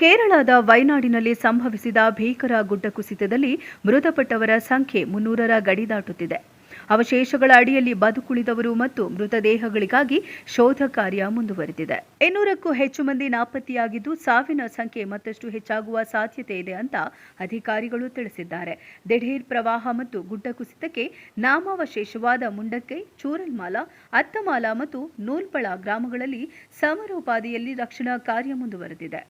ಕೇರಳದ ವೈನಾಡಿನಲ್ಲಿ ಸಂಭವಿಸಿದ ಭೀಕರ ಗುಡ್ಡ ಕುಸಿತದಲ್ಲಿ ಮೃತಪಟ್ಟವರ ಸಂಖ್ಯೆ ಮುನ್ನೂರರ ಗಡಿ ದಾಟುತ್ತಿದೆ. ಅವಶೇಷಗಳ ಅಡಿಯಲ್ಲಿ ಬದುಕುಳಿದವರು ಮತ್ತು ಮೃತದೇಹಗಳಿಗಾಗಿ ಶೋಧ ಕಾರ್ಯ ಮುಂದುವರೆದಿದೆ. ಇನ್ನೂರಕ್ಕೂ ಹೆಚ್ಚು ಮಂದಿ ನಾಪತ್ತೆಯಾಗಿದ್ದು ಸಾವಿನ ಸಂಖ್ಯೆ ಮತ್ತಷ್ಟು ಹೆಚ್ಚಾಗುವ ಸಾಧ್ಯತೆ ಇದೆ ಅಂತ ಅಧಿಕಾರಿಗಳು ತಿಳಿಸಿದ್ದಾರೆ. ದಿಢೀರ್ ಪ್ರವಾಹ ಮತ್ತು ಗುಡ್ಡ ಕುಸಿತಕ್ಕೆ ನಾಮಾವಶೇಷವಾದ ಮುಂಡಕ್ಕೆ ಚೂರಲ್ಮಾಲ, ಅತ್ತಮಾಲ ಮತ್ತು ನೂಲ್ಪಳ ಗ್ರಾಮಗಳಲ್ಲಿ ಸಮರೋಪಾದಿಯಲ್ಲಿ ರಕ್ಷಣಾ ಕಾರ್ಯ ಮುಂದುವರೆದಿದೆ.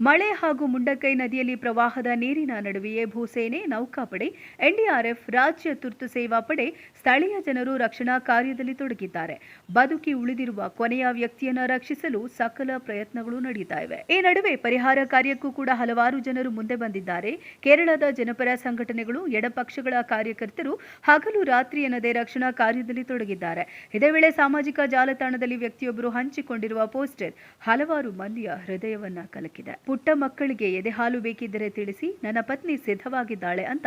ಮಳೆ ಹಾಗೂ ಮುಂಡಕ್ಕೈ ನದಿಯಲ್ಲಿ ಪ್ರವಾಹದ ನೀರಿನ ನಡುವೆಯೇ ಭೂಸೇನೆ, ನೌಕಾಪಡೆ, ಎನ್ಡಿಆರ್ಎಫ್, ರಾಜ್ಯ ತುರ್ತು ಸೇವಾ ಪಡೆ, ಸ್ಥಳೀಯ ಜನರು ರಕ್ಷಣಾ ಕಾರ್ಯದಲ್ಲಿ ತೊಡಗಿದ್ದಾರೆ. ಬದುಕಿ ಉಳಿದಿರುವ ಕೊನೆಯ ವ್ಯಕ್ತಿಯನ್ನು ರಕ್ಷಿಸಲು ಸಕಲ ಪ್ರಯತ್ನಗಳು ನಡೆಯುತ್ತಾ ಇವೆ. ಈ ನಡುವೆ ಪರಿಹಾರ ಕಾರ್ಯಕ್ಕೂ ಕೂಡ ಹಲವಾರು ಜನರು ಮುಂದೆ ಬಂದಿದ್ದಾರೆ. ಕೇರಳದ ಜನಪರ ಸಂಘಟನೆಗಳು, ಎಡಪಕ್ಷಗಳ ಕಾರ್ಯಕರ್ತರು ಹಗಲು ರಾತ್ರಿ ಎನ್ನದೇ ರಕ್ಷಣಾ ಕಾರ್ಯದಲ್ಲಿ ತೊಡಗಿದ್ದಾರೆ. ಇದೇ ವೇಳೆ ಸಾಮಾಜಿಕ ಜಾಲತಾಣದಲ್ಲಿ ವ್ಯಕ್ತಿಯೊಬ್ಬರು ಹಂಚಿಕೊಂಡಿರುವ ಪೋಸ್ಟರ್ ಹಲವಾರು ಮಂದಿಯ ಹೃದಯವನ್ನ ಕಲಕಿದೆ. ಪುಟ್ಟ ಮಕ್ಕಳಿಗೆ ಎದೆಹಾಲು ಬೇಕಿದ್ದರೆ ತಿಳಿಸಿ, ನನ್ನ ಪತ್ನಿ ಸಿದ್ಧವಾಗಿದ್ದಾಳೆ ಅಂತ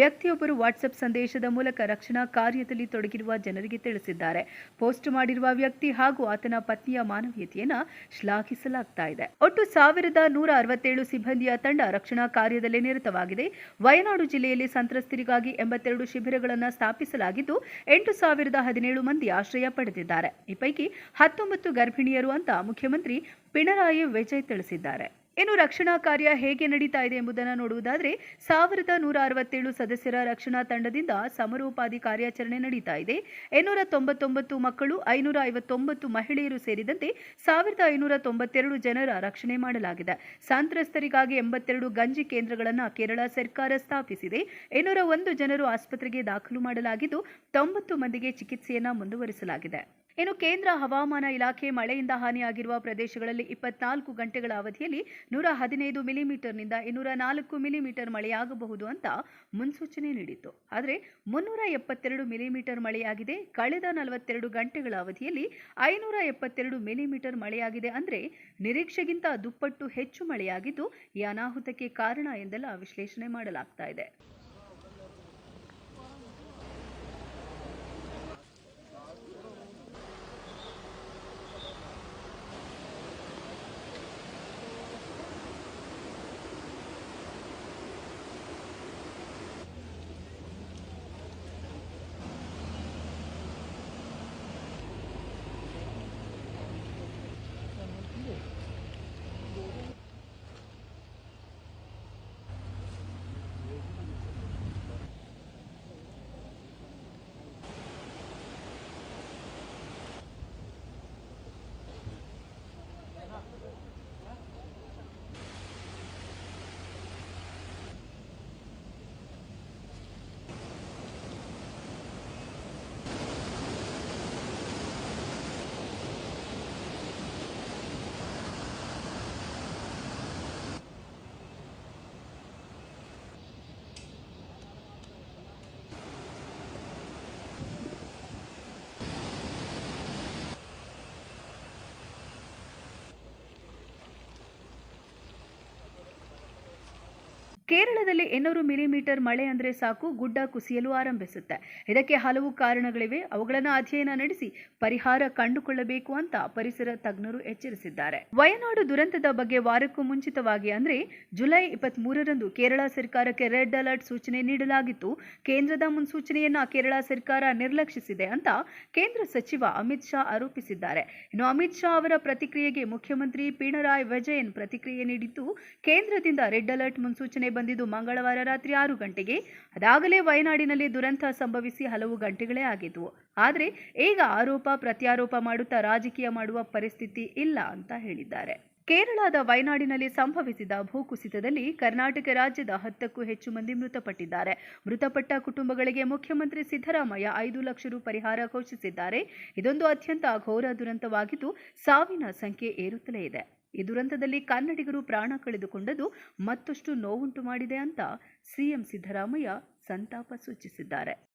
ವ್ಯಕ್ತಿಯೊಬ್ಬರು ವಾಟ್ಸಪ್ ಸಂದೇಶದ ಮೂಲಕ ರಕ್ಷಣಾ ಕಾರ್ಯದಲ್ಲಿ ತೊಡಗಿರುವ ಜನರಿಗೆ ತಿಳಿಸಿದ್ದಾರೆ. ಪೋಸ್ಟ್ ಮಾಡಿರುವ ವ್ಯಕ್ತಿ ಹಾಗೂ ಆತನ ಪತ್ನಿಯ ಮಾನವೀಯತೆಯನ್ನು ಶ್ಲಾಘಿಸಲಾಗ್ತಾ ಇದೆ. ಒಟ್ಟು ಸಾವಿರದ ನೂರ ಅರವತ್ತೇಳು ಸಿಬ್ಬಂದಿಯ ತಂಡ ರಕ್ಷಣಾ ಕಾರ್ಯದಲ್ಲಿ ನಿರತವಾಗಿದೆ. ವಯನಾಡು ಜಿಲ್ಲೆಯಲ್ಲಿ ಸಂತ್ರಸ್ತರಿಗಾಗಿ ಎಂಬತ್ತೆರಡು ಶಿಬಿರಗಳನ್ನು ಸ್ಥಾಪಿಸಲಾಗಿದ್ದು, ಎಂಟು ಸಾವಿರದ ಹದಿನೇಳು ಮಂದಿ ಆಶ್ರಯ ಪಡೆದಿದ್ದಾರೆ. ಈ ಪೈಕಿ ಹತ್ತೊಂಬತ್ತು ಗರ್ಭಿಣಿಯರು ಅಂತ ಮುಖ್ಯಮಂತ್ರಿ ಪಿಣರಾಯಿ ವಿಜಯ್ ತಿಳಿಸಿದ್ದಾರೆ. ಇನ್ನು ರಕ್ಷಣಾ ಕಾರ್ಯ ಹೇಗೆ ನಡೀತಾ ಇದೆ ಎಂಬುದನ್ನು ನೋಡುವುದಾದರೆ ಸಾವಿರದ ನೂರ ಅರವತ್ತೇಳು ಸದಸ್ಯರ ರಕ್ಷಣಾ ತಂಡದಿಂದ ಸಮರೋಪಾದಿ ಕಾರ್ಯಾಚರಣೆ ನಡೀತಾ ಇದೆ. ಇನ್ನೂರ ತೊಂಬತ್ತೊಂಬತ್ತು ಮಕ್ಕಳು, ಐನೂರ ಐವತ್ತೊಂಬತ್ತು ಮಹಿಳೆಯರು ಸೇರಿದಂತೆ ಸಾವಿರದ ಐನೂರ ತೊಂಬತ್ತೆರಡು ಜನರ ರಕ್ಷಣೆ ಮಾಡಲಾಗಿದೆ. ಸಂತ್ರಸ್ತರಿಗಾಗಿ ಎಂಬತ್ತೆರಡು ಗಂಜಿ ಕೇಂದ್ರಗಳನ್ನು ಕೇರಳ ಸರ್ಕಾರ ಸ್ಥಾಪಿಸಿದೆ. ಇನ್ನೂರ ಒಂದು ಜನರು ಆಸ್ಪತ್ರೆಗೆ ದಾಖಲು ಮಾಡಲಾಗಿದ್ದು, ತೊಂಬತ್ತು ಮಂದಿಗೆ ಚಿಕಿತ್ಸೆಯನ್ನು ಮುಂದುವರಿಸಲಾಗಿದೆ. ಇನ್ನು ಕೇಂದ್ರ ಹವಾಮಾನ ಇಲಾಖೆ ಮಳೆಯಿಂದ ಹಾನಿಯಾಗಿರುವ ಪ್ರದೇಶಗಳಲ್ಲಿ ಇಪ್ಪತ್ನಾಲ್ಕು ಗಂಟೆಗಳ ಅವಧಿಯಲ್ಲಿ ನೂರ ಹದಿನೈದು ಮಿಲಿಮೀಟರ್ನಿಂದ ಇನ್ನೂರ ನಾಲ್ಕು ಮಿಲಿಮೀಟರ್ ಮಳೆಯಾಗಬಹುದು ಅಂತ ಮುನ್ಸೂಚನೆ ನೀಡಿತ್ತು. ಆದರೆ ಮುನ್ನೂರ ಎಪ್ಪತ್ತೆರಡು ಮಿಲಿಮೀಟರ್ ಮಳೆಯಾಗಿದೆ. ಕಳೆದ ನಲವತ್ತೆರಡು ಗಂಟೆಗಳ ಅವಧಿಯಲ್ಲಿ ಐನೂರ ಎಪ್ಪತ್ತೆರಡು ಮಿಲಿಮೀಟರ್ ಮಳೆಯಾಗಿದೆ ಅಂದರೆ ನಿರೀಕ್ಷೆಗಿಂತ ದುಪ್ಪಟ್ಟು ಹೆಚ್ಚು ಮಳೆಯಾಗಿದ್ದು ಈ ಅನಾಹುತಕ್ಕೆ ಕಾರಣ ಎಂದೆಲ್ಲ ವಿಶ್ಲೇಷಣೆ ಮಾಡಲಾಗ್ತಾ ಇದೆ. ಕೇರಳದಲ್ಲಿ ಇನ್ನೂರು ಮಿಲಿಮೀಟರ್ ಮಳೆ ಅಂದರೆ ಸಾಕು, ಗುಡ್ಡ ಕುಸಿಯಲು ಆರಂಭಿಸುತ್ತೆ. ಇದಕ್ಕೆ ಹಲವು ಕಾರಣಗಳಿವೆ. ಅವುಗಳನ್ನು ಅಧ್ಯಯನ ನಡೆಸಿ ಪರಿಹಾರ ಕಂಡುಕೊಳ್ಳಬೇಕು ಅಂತ ಪರಿಸರ ತಜ್ಞರು ಎಚ್ಚರಿಸಿದ್ದಾರೆ. ವಯನಾಡು ದುರಂತದ ಬಗ್ಗೆ ವಾರಕ್ಕೂ ಮುಂಚಿತವಾಗಿ ಅಂದರೆ ಜುಲೈ ಇಪ್ಪತ್ತ್ ಮೂರರಂದು ಕೇರಳ ಸರ್ಕಾರಕ್ಕೆ ರೆಡ್ ಅಲರ್ಟ್ ಸೂಚನೆ ನೀಡಲಾಗಿತ್ತು. ಕೇಂದ್ರದ ಮುನ್ಸೂಚನೆಯನ್ನ ಕೇರಳ ಸರ್ಕಾರ ನಿರ್ಲಕ್ಷಿಸಿದೆ ಅಂತ ಕೇಂದ್ರ ಸಚಿವ ಅಮಿತ್ ಶಾ ಆರೋಪಿಸಿದ್ದಾರೆ. ಇನ್ನು ಅಮಿತ್ ಶಾ ಅವರ ಪ್ರತಿಕ್ರಿಯೆಗೆ ಮುಖ್ಯಮಂತ್ರಿ ಪಿಣರಾಯ್ ವಿಜಯನ್ ಪ್ರತಿಕ್ರಿಯೆ ನೀಡಿದ್ದು, ಕೇಂದ್ರದಿಂದ ರೆಡ್ ಅಲರ್ಟ್ ಮುನ್ಸೂಚನೆ ಬಂದಿದ್ದು ಮಂಗಳವಾರ ರಾತ್ರಿ ಆರು ಗಂಟೆಗೆ. ಅದಾಗಲೇ ವಯನಾಡಿನಲ್ಲಿ ದುರಂತ ಸಂಭವಿಸಿ ಹಲವು ಗಂಟೆಗಳೇ ಆಗಿದ್ವು. ಆದರೆ ಈಗ ಆರೋಪ, ಪ್ರತ್ಯಾರೋಪ ಮಾಡುತ್ತಾ ರಾಜಕೀಯ ಮಾಡುವ ಪರಿಸ್ಥಿತಿ ಇಲ್ಲ ಅಂತ ಹೇಳಿದ್ದಾರೆ. ಕೇರಳದ ವಯನಾಡಿನಲ್ಲಿ ಸಂಭವಿಸಿದ ಭೂಕುಸಿತದಲ್ಲಿ ಕರ್ನಾಟಕ ರಾಜ್ಯದ ಹತ್ತಕ್ಕೂ ಹೆಚ್ಚು ಮಂದಿ ಮೃತಪಟ್ಟಿದ್ದಾರೆ. ಮೃತಪಟ್ಟ ಕುಟುಂಬಗಳಿಗೆ ಮುಖ್ಯಮಂತ್ರಿ ಸಿದ್ದರಾಮಯ್ಯ ಐದು ಲಕ್ಷ ರು ಪರಿಹಾರ ಘೋಷಿಸಿದ್ದಾರೆ. ಇದೊಂದು ಅತ್ಯಂತ ಘೋರ ದುರಂತವಾಗಿದ್ದು, ಸಾವಿನ ಸಂಖ್ಯೆ ಏರುತ್ತಲೇ ಇದೆ. ಈ ದುರಂತದಲ್ಲಿ ಕನ್ನಡಿಗರು ಪ್ರಾಣ ಕಳೆದುಕೊಂಡದ್ದು ಮತ್ತಷ್ಟು ನೋವುಂಟು ಮಾಡಿದೆ ಅಂತ ಸಿಎಂ ಸಿದ್ದರಾಮಯ್ಯ ಸಂತಾಪ ಸೂಚಿಸಿದ್ದಾರೆ.